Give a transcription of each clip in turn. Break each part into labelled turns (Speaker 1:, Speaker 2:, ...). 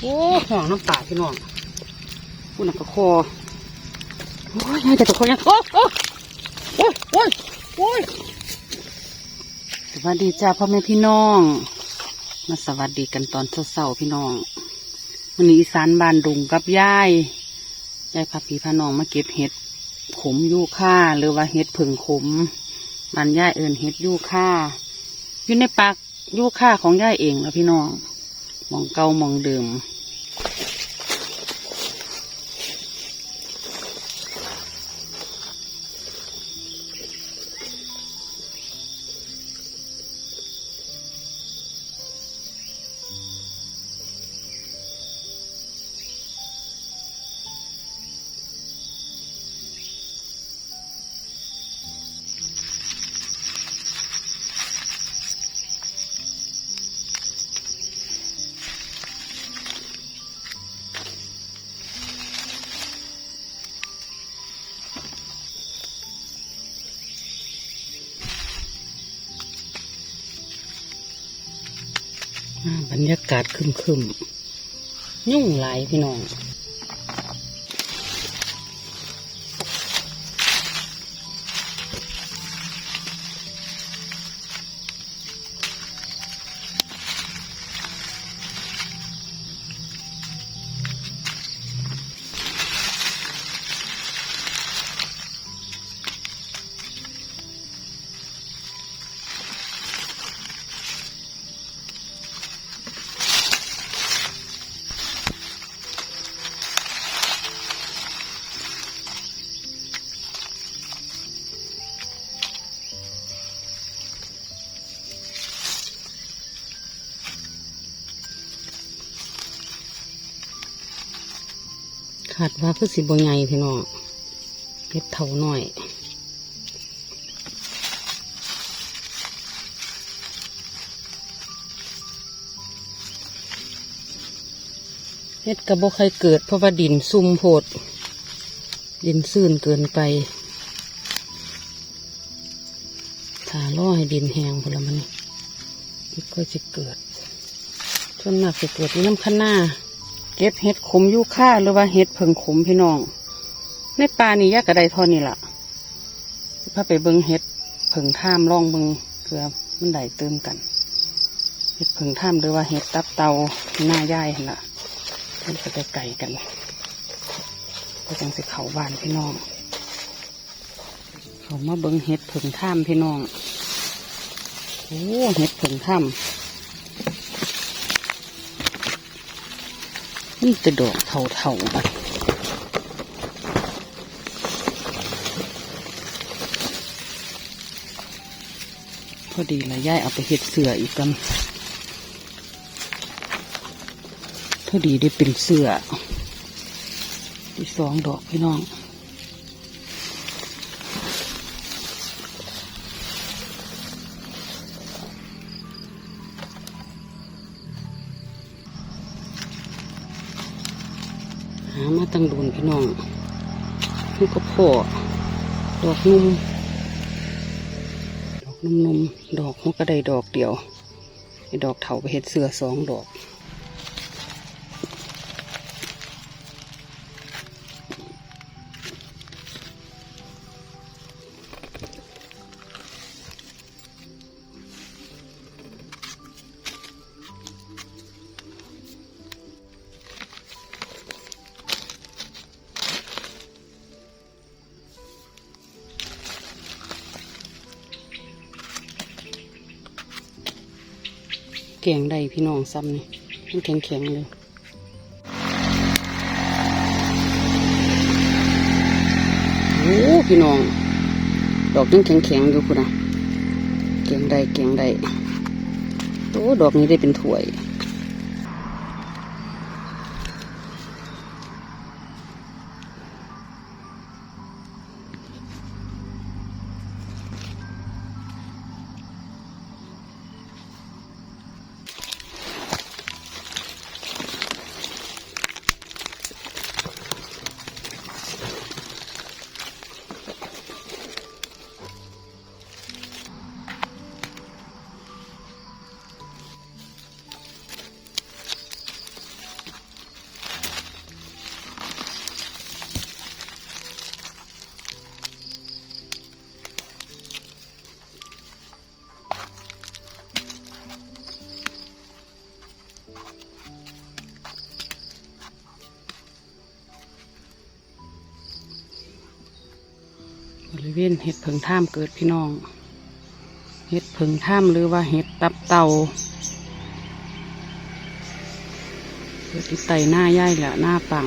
Speaker 1: โอ้ห่วงน้ำตาพี่น้องพูดหนักกระคอโอ้ยยายแต่ตะคอยังโอ้โอ้โอ้ยโอ้ยโอ้ยสวัสดีจ้าพ่อแม่พี่น้อง มาสวัสดีกันตอนเช้าๆพี่น้องวันนี้อีสานบานดุงกับยายยายพาพี่พาน้องมาเก็บเห็ดขมยูค่าหรือว่าเห็ดผึ่งขมบ้านยายเอิญเห็ดยูค่าอยู่ในปาก ยุค่าของยายเองแล้วพี่น้องมองเกามองเดิม บรรยากาศคึมคึมยุ่งหลายพี่น้อง ขาดว่าคือสิบใหญ่พี่น้องเก็บเท่าหน่อยเฮ็ดกระบอกใครเกิดเพราะว่าดินซุ่มโพดดินซื่นเกินไปถาล่อให้ดินแห้งพอละมันก็จะเกิดส่วนมากจะเกิดน้ำข้างหน้า เก็บเห็ดขมยูค่าหรือว่าเห็ดเพิงขมพี่น้อง ในป่านี่ยากกระไดทอนี่ล่ะพาไปเบิงเห็ดเพิงท่ามล่องเบิงเพื่อมันได้เติมกัน เห็ดเพิงท่ามหรือว่าเห็ดตับเตาหน้าย่ายหั่นล่ะมันก็จะไก่กันก็จังสิเขาบานพี่น้อง เขามาเบิงเห็ดเพิงท่ามพี่น้องโอ้เห็ดเพิงท่าม นี่จะดอกเถาๆบัดพอดีละย่ายเอาไปเห็ดเสืออีกกันพอดีได้เป็นเสืออีกสองดอกพี่น้องามาตั้งโดนพี่น้องนี่ก็พ่อดอกนุ่ม ดอกนุ่มๆดอกมันก็ได้ดอกเดียวไอ้ดอกเถาไปเห็ดเสือสองดอก กงได้พี่น้องซ้ำนี่มันแข็งแข็งเลยโอ้พี่น้อง ดอกยังแข็งแข็งอยู่คุณนะแกงได้แกงได้โอ้ดอกนี้ได้เป็นถ้วย บริเวณเห็ดเพิงท่ามเกิดพี่น้อง เห็ดเพิงท่ามหรือว่าเห็ดตับเต่าเกิดที่ไตหน้าย่ายแหละหน้าปัง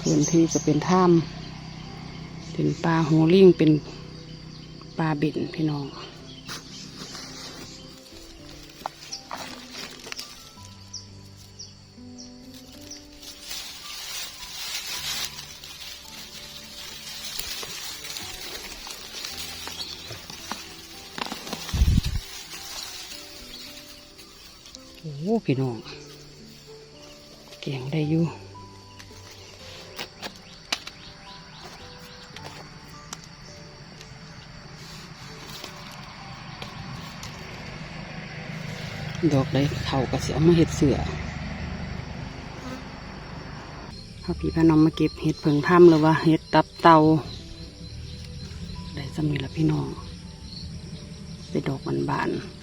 Speaker 1: พื้นที่จะเป็นถ้ำเป็นปลาโฮลิ่งเป็นปลาบินพี่น้อง พี่น้องเก่งได้อยู่ดอกได้เขาก็เสียมาเห็ดเสือเอพี่พาน้องมาเก็บเห็ดเพิงถ้ำหรือว่าเห็ดตับเตาได้สมีละพี่น้องเป็นดอกบานๆ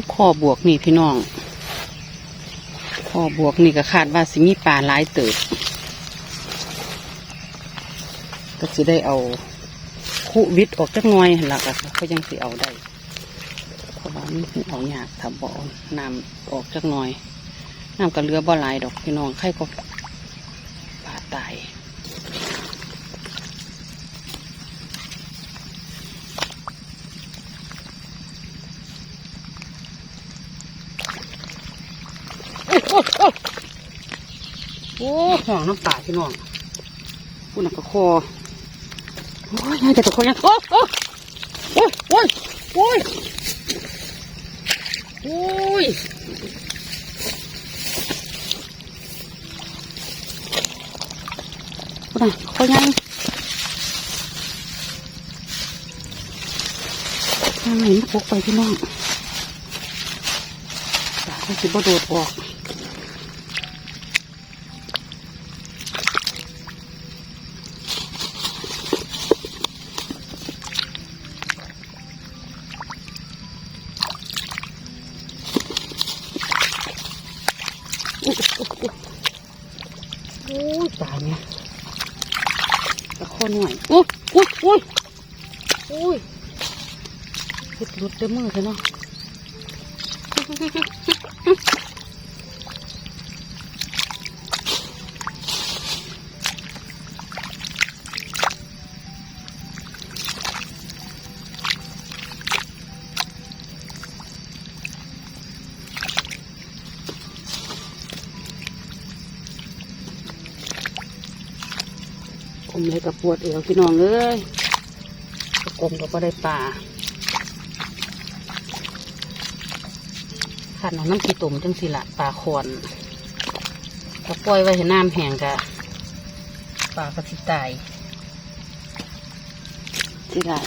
Speaker 1: มาพอบวกนี่พี่น้องพอบวกนี่ก็คาดว่าสิมีปลาหลายเติบก็สิได้เอาคุวิทย์ออกจากหน่อยหละก็ก็ยังสิเอาได้เพราะว่ามันเอายากถ้าบ่อน้ำออกจากหน่อยน้ำก็เหลือบ่หลายดอกพี่น้องใครก็ปลาตาย โอ้ห่วงน้ำป่าพี่น้องพูดหนักกระคอโอ้ยยายแต่ตะคอยังโอ้โอ้โอ้ยโอ้ยโอ้ยโอ้ยพูดหนักคอยังทางไหนมาพกไปพี่น้องป่าเขาสิบ่โดดออก โอ้ยตายเนี่ยตะโคนหน่อยอุ้ยอุ้ยอุ้ยอุ้ยเฮ็ดหลุดเด้อมือเลยเนาะ ผมเลยกับปวดเอวพี่น้องเอ้ยกระกงกับปลาได้ป่าขันเอาน้ำขี้ตุ่มจังสิละปลาขอนถ้าปล่อยไว้ให้น้ำแห้งกะปลาก็สิตายที่ได้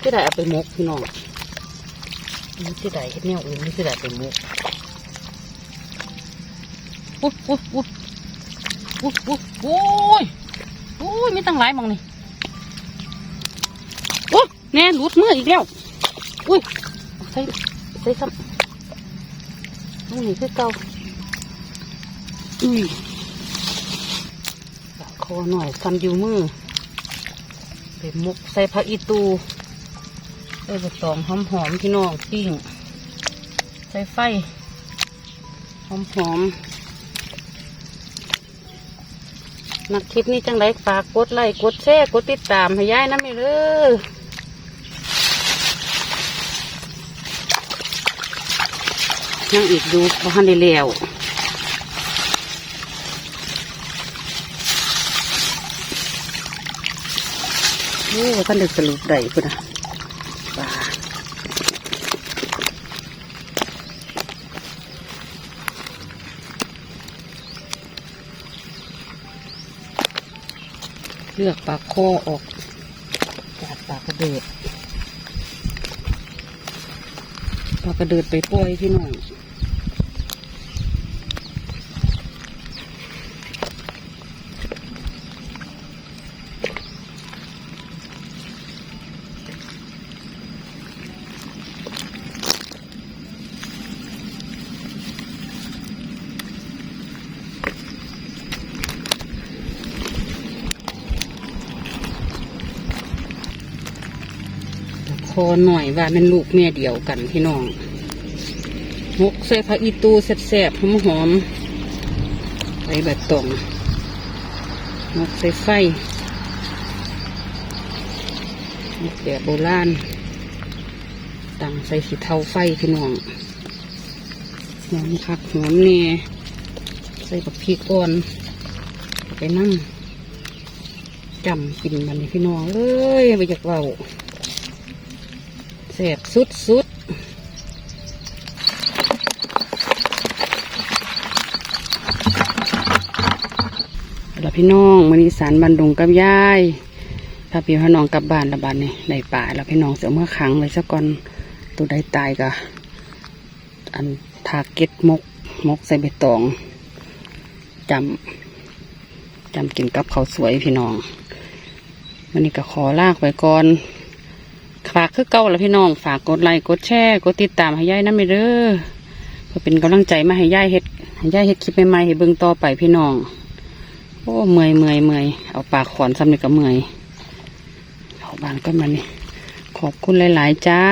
Speaker 1: ที่ได้เอาไปมกพี่น้องนี่ที่ได้เฮ็ดแนวอื่นนี่ที่ได้ไปมกอุ๊ยอุ๊ยอุ๊ยอุ๊ยอุ๊ยโอ้ย อ้ยไม่ตั้งหลายมองนี่โอ้แน่หลุดมืออีกแล้ว อุ้ยใส่ใส่ซ้ำนี่คือเก่าอุ้ยคอหน่อยซ้ำอยู่มือเป็นมุกใส่ผักอีตูใส่ใบตองหอมหอมพี่น้องปิ้งใส่ไฟหอมหอม ๆนักคลิปนี้จังไรฝากกดไลค์กดแชร์กดติดตามให้ยายนะไม่เด้อยังอีกดูบ้นได้แล้วโอ้ท่านเด็กสรุปได้พุ่นนะ เลือกปากคอออกจากปากกระเดิดปลากระเดิดไปปล่อยพี่น้อง อหน่อยว่าเป็นลูกเมียเดียวกันพี่น้องมกใส่ผักอีตูแซ่บๆหอมๆใส่แบบตองมกใส่ไฟมกแบบโบราณตั้งใส่สีเทาไฟพี่น้องหอมคักหอมเน่ใส่กับพริกอ่อนไปนั่งจำกินมันพี่น้องเอ้ยไปจากเรา สบสุดสุดแล้วพี่น้องมันอีสานบันดุงกับยายถ้าพี่พี่น้องกลับบ้านละบานนี่ในป่าแล้วพี่น้องเสียเมื่อครั้งเลยสักก่อนตัวใดตายก็อันทาเก็ตมกมกใส่ใบตองจำจำกินกับเขาสวยพี่น้องวันนี้ก็ขอลากไปก่อน คือเก่าแล้วพี่น้องฝากกดไลค์กดแชร์กดติดตามให้ย่ายนะไม่เด้อเพื่อเป็นกำลังใจมาให้ย่ายเฮ็ดให้ย่ายเฮ็ดคลิปใหม่ๆให้เบิ่งต่อไปพี่น้องโอ้เมื่อยเมื่อยเมื่อยเอาปากขอนซ้ำนี่ก็เมื่อยเอาบานก็มานี่ขอบคุณหลาย ๆ จ้า